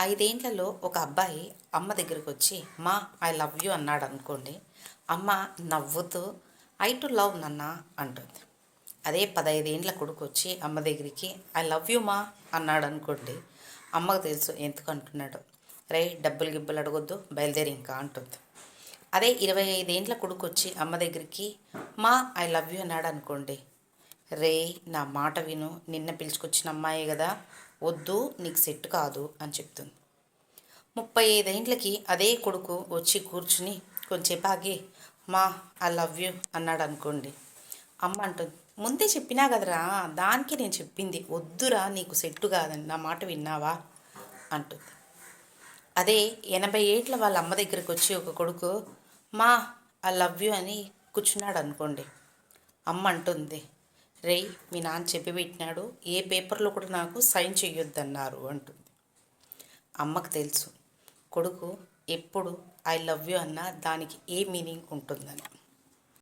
ఐదేండ్లలో ఒక అబ్బాయి అమ్మ దగ్గరకు వచ్చి మా ఐ లవ్ యూ అన్నాడు అనుకోండి. అమ్మ నవ్వుతూ ఐ టు లవ్ నన్న అంటుంది. అదే పదహైదేండ్ల కొడుకు వచ్చి అమ్మ దగ్గరికి ఐ లవ్ యూ మా అన్నాడు అనుకోండి. అమ్మకు తెలుసు ఎందుకు అంటున్నాడు. రే డబ్బులు గిబ్బులు అడగొద్దు బయలుదేరి ఇంకా అంటుంది. అదే ఇరవై ఐదేండ్ల కొడుకు వచ్చి అమ్మ దగ్గరికి మా ఐ లవ్ యూ అన్నాడు అనుకోండి. రే నా మాట విను. నిన్న పిలుచుకొచ్చిన అమ్మాయే కదా. వద్దు నీకు సెట్ కాదు అని చెప్తుంది. ముప్పై ఐదేండ్లకి అదే కొడుకు వచ్చి కూర్చుని కొంచెంసేపు ఆగి. మా ఐ లవ్ యూ అన్నాడు అనుకోండి. అమ్మ అంటుంది ముందే చెప్పినా కదరా దానికి నేను చెప్పింది. వద్దురా నీకు సెట్టు కాదని. నా మాట విన్నావా? అంటుంది. అదే ఎనభై ఏట్ల వాళ్ళ అమ్మ దగ్గరికి వచ్చి ఒక కొడుకు మా ఐ లవ్ యూ అని కూర్చున్నాడు అనుకోండి. అమ్మ అంటుంది రేయ్ మీ నాన్న చెప్పి పెట్టినాడు ఏ పేపర్లో కూడా నాకు సైన్ చెయ్యొద్దన్నారు అంటుంది. అమ్మకు తెలుసు కొడుకు ఎప్పుడు ఐ లవ్ యూ అన్నా దానికి ఏ మీనింగ్ ఉంటుందని.